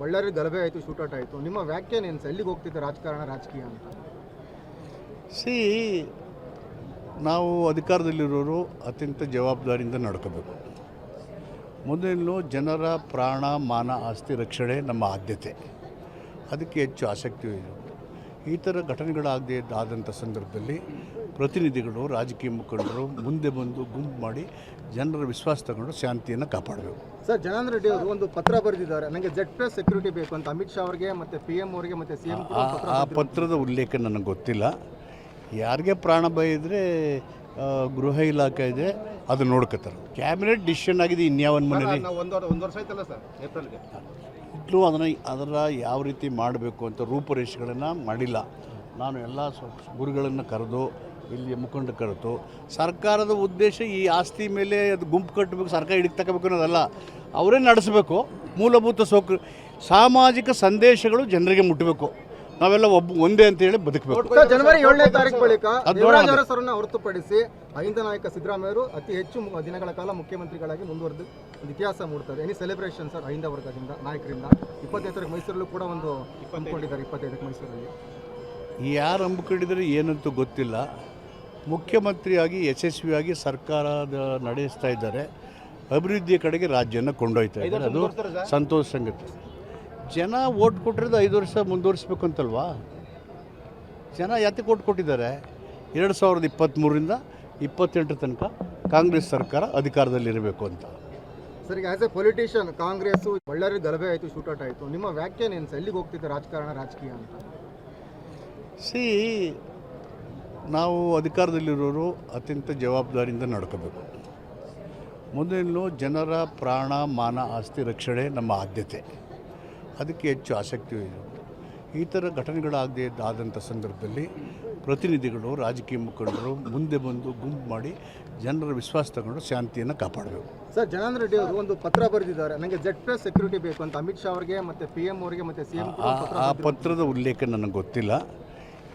ಬಳ್ಳಾರಿ ಗಲಭೆ ಆಯಿತು ಶೂಟೌಟ್ ಆಯಿತು. ನಿಮ್ಮ ವ್ಯಾಖ್ಯಾನ ಏನು? ಎಲ್ಲಿಗೆ ಹೋಗ್ತಿದ್ದೆ ರಾಜಕಾರಣ, ರಾಜಕೀಯ ಅಂತ? ಸಿ, ನಾವು ಅಧಿಕಾರದಲ್ಲಿರೋರು ಅತ್ಯಂತ ಜವಾಬ್ದಾರಿಯಿಂದ ನಡ್ಕೋಬೇಕು. ಮೊದಲು ಜನರ ಪ್ರಾಣ ಮಾನ ಆಸ್ತಿ ರಕ್ಷಣೆ ನಮ್ಮ ಆದ್ಯತೆ. ಅದಕ್ಕೆ ಹೆಚ್ಚು ಆಸಕ್ತಿ ಈ ಥರ ಘಟನೆಗಳಾಗದೇ ಆದಂಥ ಸಂದರ್ಭದಲ್ಲಿ ಪ್ರತಿನಿಧಿಗಳು ರಾಜಕೀಯ ಮುಖಂಡರು ಮುಂದೆ ಬಂದು ಗುಂಪು ಮಾಡಿ ಜನರ ವಿಶ್ವಾಸ ತಗೊಂಡು ಶಾಂತಿಯನ್ನು ಕಾಪಾಡಬೇಕು. ಸರ್ ಜನಾರ್ದನ್ ರೆಡ್ಡಿ ಅವರು ಒಂದು ಪತ್ರ ಬರೆದಿದ್ದಾರೆ. ನನಗೆ ಜೆಡ್ ಪ್ಲಸ್ ಸೆಕ್ಯೂರಿಟಿ ಬೇಕು ಅಂತ. ಅಮಿತ್ ಶಾ ಅವರಿಗೆ ಮತ್ತೆ ಪಿ ಎಂ ಅವರಿಗೆ ಮತ್ತೆ ಸಿ ಎಂ ಆ- ಪತ್ರದ ಉಲ್ಲೇಖ ನನಗೆ ಗೊತ್ತಿಲ್ಲ. ಯಾರಿಗೆ ಪ್ರಾಣ ಭಯ ಇದ್ದರೆ ಗೃಹ ಇಲಾಖೆ ಇದೆ ಅದು ನೋಡ್ಕೋತಾರೆ. ಕ್ಯಾಬಿನೆಟ್ ಡಿಸಿಷನ್ ಆಗಿದೆ ಇನ್ಯಾವನ್ ಮನೇಲಿ? ಒಂದು ಒಂದು ವರ್ಷ ಆಯ್ತಲ್ಲ ಸರ್ ಏಪ್ರಿಲ್ಗೆ ಇಟ್ಲು ಅದನ್ನು ಅದರ ಯಾವ ರೀತಿ ಮಾಡಬೇಕು ಅಂತ ರೂಪುರೇಷೆಗಳನ್ನು ಮಾಡಿಲ್ಲ. ನಾನು ಎಲ್ಲ ಗುರುಗಳನ್ನು ಕರೆದು ಇಲ್ಲಿ ಮುಖಂಡ ಕರೆದು, ಸರ್ಕಾರದ ಉದ್ದೇಶ ಈ ಆಸ್ತಿ ಮೇಲೆ ಅದು ಗುಂಪು ಕಟ್ಟಬೇಕು, ಸರ್ಕಾರ ಹಿಡಿದು ಅನ್ನೋದಲ್ಲ. ಅವರೇ ನಡೆಸಬೇಕು. ಮೂಲಭೂತ ಸೌಕರ್ಯ, ಸಾಮಾಜಿಕ ಸಂದೇಶಗಳು ಜನರಿಗೆ ಮುಟ್ಟಬೇಕು. ನಾವೆಲ್ಲ ಒಬ್ಬ ಒಂದೇ ಅಂತೇಳಿ ಬದುಕಬೇಕು. ಸರ್ ಜನವರಿ ಏಳನೇ ತಾರೀಕು ಬಳಿಕ. ಅರಸರನ್ನ ಹೊರತುಪಡಿಸಿ ಅಹಿಂದ ನಾಯಕ ಸಿದ್ದರಾಮಯ್ಯರು ಅತಿ ಹೆಚ್ಚು ದಿನಗಳ ಕಾಲ ಮುಖ್ಯಮಂತ್ರಿಗಳಾಗಿ ಮುಂದುವರೆದು ಒಂದು ಇತಿಹಾಸ ಮೂಡ್ತಾರೆ. ಎನಿ ಸೆಲೆಬ್ರೇಷನ್ ಸರ್ ಅಹಿಂದ ವರ್ಗದಿಂದ ನಾಯಕರಿಂದ? ಇಪ್ಪತ್ತೈದರಿಗೆ ಮೈಸೂರಲ್ಲೂ ಕೂಡ ಒಂದು ಅಂದ್ಕೊಂಡಿದ್ದಾರೆ ಇಪ್ಪತ್ತೈದಕ್ಕೆ ಮೈಸೂರಲ್ಲಿ. ಯಾರು ಅಂಬ್ಕೊಂಡಿದ್ರೆ ಏನಂತೂ ಗೊತ್ತಿಲ್ಲ. ಮುಖ್ಯಮಂತ್ರಿಯಾಗಿ ಯಶಸ್ವಿಯಾಗಿ ಸರ್ಕಾರದ ನಡೆಸ್ತಾ ಇದ್ದಾರೆ. ಅಭಿವೃದ್ಧಿಯ ಕಡೆಗೆ ರಾಜ್ಯನ ಕೊಂಡೊಯ್ತಾ ಇದ್ದಾರೆ. ಅದು ಸಂತೋಷ ಸಂಗತಿ. ಜನ ಓಟ್ ಕೊಟ್ಟಿರೋದು ಐದು ವರ್ಷ ಮುಂದುವರಿಸ್ಬೇಕು ಅಂತಲ್ವಾ? ಜನ ಯಾತಕ್ಕೆ ಓಟ್ ಕೊಟ್ಟಿದ್ದಾರೆ? ಎರಡು ಸಾವಿರದ ಇಪ್ಪತ್ತ್ಮೂರರಿಂದ ಇಪ್ಪತ್ತೆಂಟರ ತನಕ ಕಾಂಗ್ರೆಸ್ ಸರ್ಕಾರ ಅಧಿಕಾರದಲ್ಲಿರಬೇಕು ಅಂತ. ಸರ್ ಈಗ as a politician Congress Ballari ಗಲಭೆ ಆಯಿತು ಶೂಟೌಟ್ ಆಯಿತು. ನಿಮ್ಮ ವ್ಯಾಖ್ಯಾನ ಏನು ಸರ್ ಎಲ್ಲಿಗೆ ಹೋಗ್ತಿದ್ದೆ ರಾಜಕಾರಣ ರಾಜಕೀಯ ಅಂತ? ಸಿ ನಾವು ಅಧಿಕಾರದಲ್ಲಿರೋರು ಅತ್ಯಂತ ಜವಾಬ್ದಾರಿಯಿಂದ ನಡ್ಕೋಬೇಕು. ಮೊದಲು ಜನರ ಪ್ರಾಣ ಮಾನ ಆಸ್ತಿ ರಕ್ಷಣೆ ನಮ್ಮ ಆದ್ಯತೆ. ಅದಕ್ಕೆ ಹೆಚ್ಚು ಆಸಕ್ತಿ ಇದೆ. ಈ ಥರ ಘಟನೆಗಳಾಗದೇ ಆದಂಥ ಸಂದರ್ಭದಲ್ಲಿ ಪ್ರತಿನಿಧಿಗಳು ರಾಜಕೀಯ ಮುಖಂಡರು ಮುಂದೆ ಬಂದು ಗುಂಪು ಮಾಡಿ ಜನರ ವಿಶ್ವಾಸ ತಗೊಂಡು ಶಾಂತಿಯನ್ನು ಕಾಪಾಡಬೇಕು. ಸರ್ ಜನಾರ್ದನ್ ರೆಡ್ಡಿ ಅವರು ಒಂದು ಪತ್ರ ಬರೆದಿದ್ದಾರೆ. ನನಗೆ ಜೆಡ್ ಪ್ಲಸ್ ಸೆಕ್ಯೂರಿಟಿ ಬೇಕು ಅಂತ ಅಮಿತ್ ಶಾ ಅವರಿಗೆ ಮತ್ತೆ ಪಿ ಎಂ ಅವರಿಗೆ ಮತ್ತೆ ಸಿ ಎಂ ಆ- ಪತ್ರದ ಉಲ್ಲೇಖ ನನಗೆ ಗೊತ್ತಿಲ್ಲ.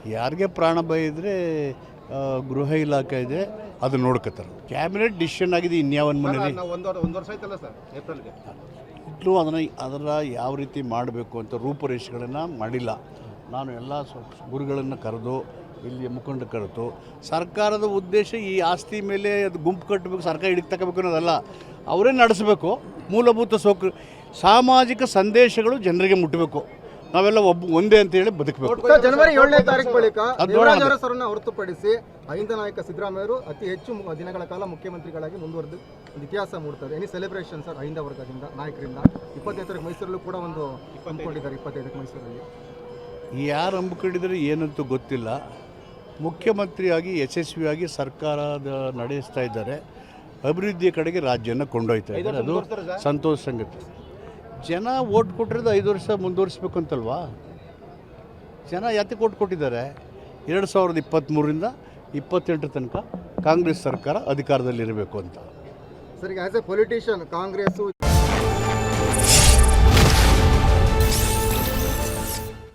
ಯಾರಿಗೆ ಪ್ರಾಣ ಭಯ ಇದ್ದರೆ ಗೃಹ ಇಲಾಖೆ ಇದೆ ಅದು ನೋಡ್ಕೋತಾರೆ. ಕ್ಯಾಬಿನೆಟ್ ಡಿಸಿಷನ್ ಆಗಿದೆ ಇನ್ಯಾವನ್ ಮನೇಲಿ? ಒಂದು ಒಂದು ವರ್ಷ ಆಯ್ತಲ್ಲ ಸರ್ ಏಪ್ರಿಲ್ಗೆ ಇಟ್ಲು ಅದನ್ನು ಅದರ ಯಾವ ರೀತಿ ಮಾಡಬೇಕು ಅಂತ ರೂಪುರೇಷೆಗಳನ್ನು ಮಾಡಿಲ್ಲ. ನಾನು ಎಲ್ಲ ಗುರುಗಳನ್ನು ಕರೆದು ಇಲ್ಲಿ ಮುಖಂಡ ಕರೆತು ಸರ್ಕಾರದ ಉದ್ದೇಶ ಈ ಆಸ್ತಿ ಮೇಲೆ ಅದು ಗುಂಪು ಕಟ್ಟಬೇಕು, ಸರ್ಕಾರ ಹಿಡಿದು ತಗೋಬೇಕು ಅನ್ನೋದಲ್ಲ. ಅವರೇ ನಡೆಸಬೇಕು. ಮೂಲಭೂತ ಸೌಕರ್ಯ, ಸಾಮಾಜಿಕ ಸಂದೇಶಗಳು ಜನರಿಗೆ ಮುಟ್ಟಬೇಕು ನಾವೆಲ್ಲ ಒಬ್ಬ ಒಂದೇ ಅಂತ ಹೇಳಿ ಬದುಕಬೇಕು. ಸರ್ ಜನವರಿ ಏಳನೇ ತಾರೀಕು ಬಳಿಕ. ಅರಸರನ್ನ ಹೊರತುಪಡಿಸಿ ಅಹಿಂದ ನಾಯಕ ಸಿದ್ದರಾಮಯ್ಯರು ಅತಿ ಹೆಚ್ಚು ದಿನಗಳ ಕಾಲ ಮುಖ್ಯಮಂತ್ರಿಗಳಾಗಿ ಮುಂದುವರೆದು ಒಂದು ಇತಿಹಾಸ ಮೂಡ್ತಾರೆ ಎನಿ ಸೆಲೆಬ್ರೇಷನ್ ಸರ್ ಅಹಿಂದ ವರ್ಗದಿಂದ ನಾಯಕರಿಂದ? ಇಪ್ಪತ್ತೈದರಿಗೆ ಮೈಸೂರಲ್ಲೂ ಕೂಡ ಒಂದು ಅಂದ್ಕೊಂಡಿದ್ದಾರೆ ಇಪ್ಪತ್ತೈದಕ್ಕೆ ಮೈಸೂರಲ್ಲಿ. ಯಾರು ಅಂಬ್ಕೊಂಡಿದ್ರೆ ಏನಂತೂ ಗೊತ್ತಿಲ್ಲ. ಮುಖ್ಯಮಂತ್ರಿಯಾಗಿ ಯಶಸ್ವಿಯಾಗಿ ಸರ್ಕಾರದ ನಡೆಸ್ತಾ ಇದ್ದಾರೆ. ಅಭಿವೃದ್ಧಿಯ ಕಡೆಗೆ ರಾಜ್ಯನ ಕೊಂಡೊಯ್ತಾ ಇದ್ದಾರೆ. ಅದು ಸಂತೋಷ ಸಂಗತಿ. ಜನ ಓಟ್ ಕೊಟ್ಟಿರೋದು ಐದು ವರ್ಷ ಮುಂದುವರಿಸ್ಬೇಕು ಅಂತಲ್ವಾ? ಜನ ಯಾತಕ್ಕೆ ಓಟ್ ಕೊಟ್ಟಿದ್ದಾರೆ? ಎರಡು ಸಾವಿರದ ಇಪ್ಪತ್ತ್ಮೂರರಿಂದ ಇಪ್ಪತ್ತೆಂಟರ ತನಕ ಕಾಂಗ್ರೆಸ್ ಸರ್ಕಾರ ಅಧಿಕಾರದಲ್ಲಿರಬೇಕು ಅಂತ. Sir as a politician Congress